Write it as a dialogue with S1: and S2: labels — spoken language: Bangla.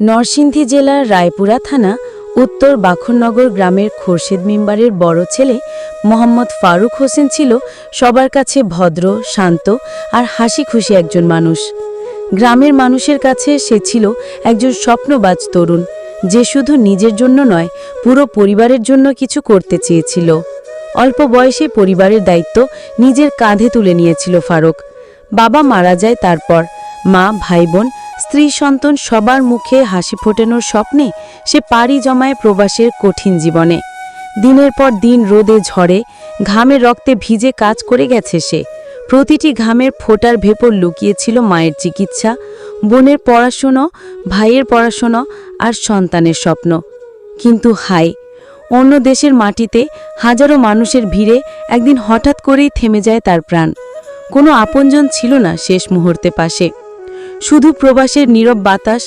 S1: নরসিংদী জেলার রায়পুরা থানা, উত্তর বাখরনগর গ্রামের খোরশেদ মিম্বারের বড় ছেলে মোহাম্মদ ফারুক হোসেন ছিল সবার কাছে ভদ্র, শান্ত আর হাসি খুশি একজন মানুষ। গ্রামের মানুষের কাছে সে ছিল একজন স্বপ্নবাজ তরুণ, যে শুধু নিজের জন্য নয়, পুরো পরিবারের জন্য কিছু করতে চেয়েছিল। অল্প বয়সে পরিবারের দায়িত্ব নিজের কাঁধে তুলে নিয়েছিল ফারুক। বাবা মারা যায় তারপর, মা, ভাই বোন স্ত্রী সন্তান সবার মুখে হাসি ফোটানোর স্বপ্নে সে পাড়ি জমায় প্রবাসের কঠিন জীবনে। দিনের পর দিন রোদে ঝড়ে, ঘামে রক্তে ভিজে কাজ করে গেছে সে। প্রতিটি ঘামের ফোটার ভেপর লুকিয়েছিল মায়ের চিকিৎসা, বোনের পড়াশুনো, ভাইয়ের পড়াশুনো আর সন্তানের স্বপ্ন। কিন্তু হাই অন্য দেশের মাটিতে হাজারো মানুষের ভিড়ে একদিন হঠাৎ করেই থেমে যায় তার প্রাণ। কোনো আপনজন ছিল না শেষ মুহূর্তে পাশে। শুধু প্রবাসের নীরব বাতাস